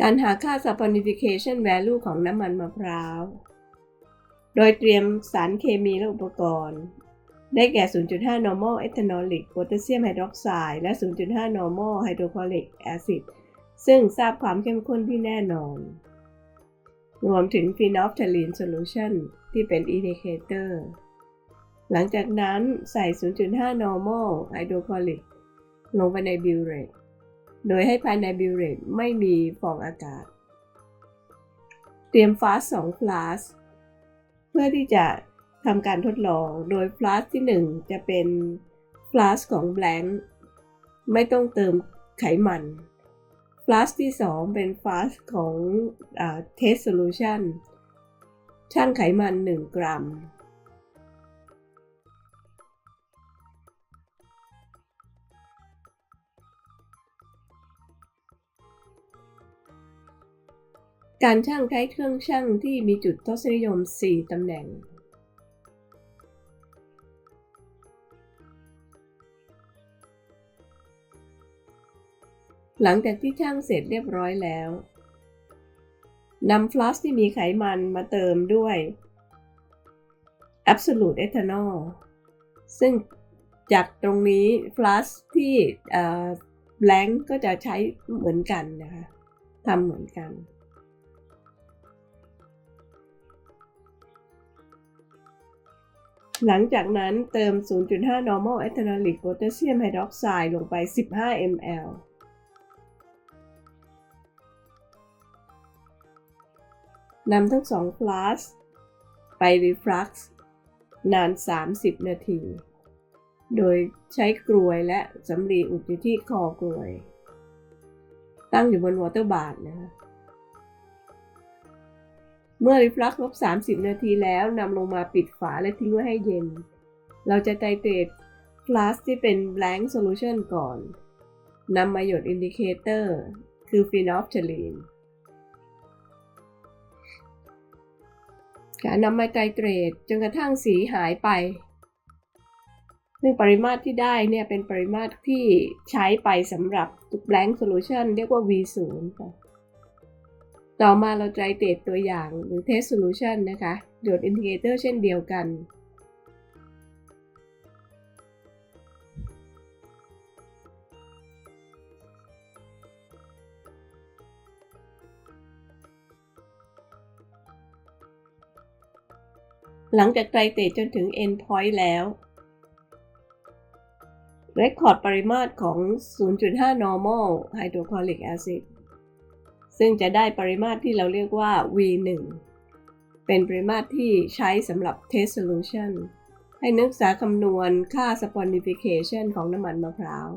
การหาค่า saponification value ของน้ำมันมะพร้าว โดยเตรียมสารเคมีและอุปกรณ์ ได้แก่ 0.5 normal ethanolic potassium hydroxide และ 0.5 normal hydrochloric acid ซึ่งทราบความเข้มข้นที่แน่นอน รวมถึง phenolphthalein solution ที่เป็น indicator หลังจากนั้นใส่ 0.5 normal hydrochloric ลงไปในบิวเรต โดยให้ภายในบิวเรตไม่มีฟองอากาศ เตรียมฟลาสสองฟลาสเพื่อที่จะทำการทดลอง โดยฟลาสที่ 1 จะเป็นฟลาสของแบงค์ไม่ต้องเติมไขมันฟลาสที่ 2 เป็นฟลาสของเทสโซลูชันช่างไขมัน 1 กรัม การช่างใช้เครื่องช่างที่มีจุดทศนิยม 4 ตำแหน่ง หลังจากที่ช่างเสร็จเรียบร้อยแล้วนำฟลาสที่มีไขมันมาเติมด้วย Absolute Ethanol ซึ่งจากตรงนี้ฟลาสที่แบงก์ก็จะใช้เหมือนกันนะคะทำเหมือนกัน หลังจากนั้นเติม 0.5 normal ethanolic potassium hydroxide ลงไป 15 ml นำทั้งสองฟลาสไปรีฟลักซ์นาน 30 นาที โดยใช้กรวยและสำลีอุดอยู่ที่คอกรวย ตั้งอยู่บนวอเตอร์บาร์นะคะ มื่อรีฟลักซ์ครบ30 นาทีแล้วนำลงมาปิดฝาและทิ้งไว้ให้เย็น เราจะไตเตรตฟลาสที่เป็น blank solution ก่อนนำมาหยดอินดิเคเตอร์ คือฟีนอลเทลีนการนำมาไตเตรตจนกระทั่งสีหายไป ซึ่งปริมาตรที่ได้เนี่ยเป็นปริมาตรที่ใช้ไปสำหรับ blank solution เรียกว่า V0 ค่ะ ต่อมาเราไตรเตตตัวอย่างหรือ test solution นะคะโดดอินดิเคเตอร์เช่นเดียวกัน หลังจากไตรเตตจนถึง end point แล้วเรคคอร์ดปริมาตรของ 0.5 normal hydrochloric acid ซึ่งจะได้ปริมาตรที่เราเรียกว่า V1 เป็นปริมาตรที่ใช้สำหรับ test solution ให้นึกษาคำนวณค่า saponification ของน้ำมันมะพร้าว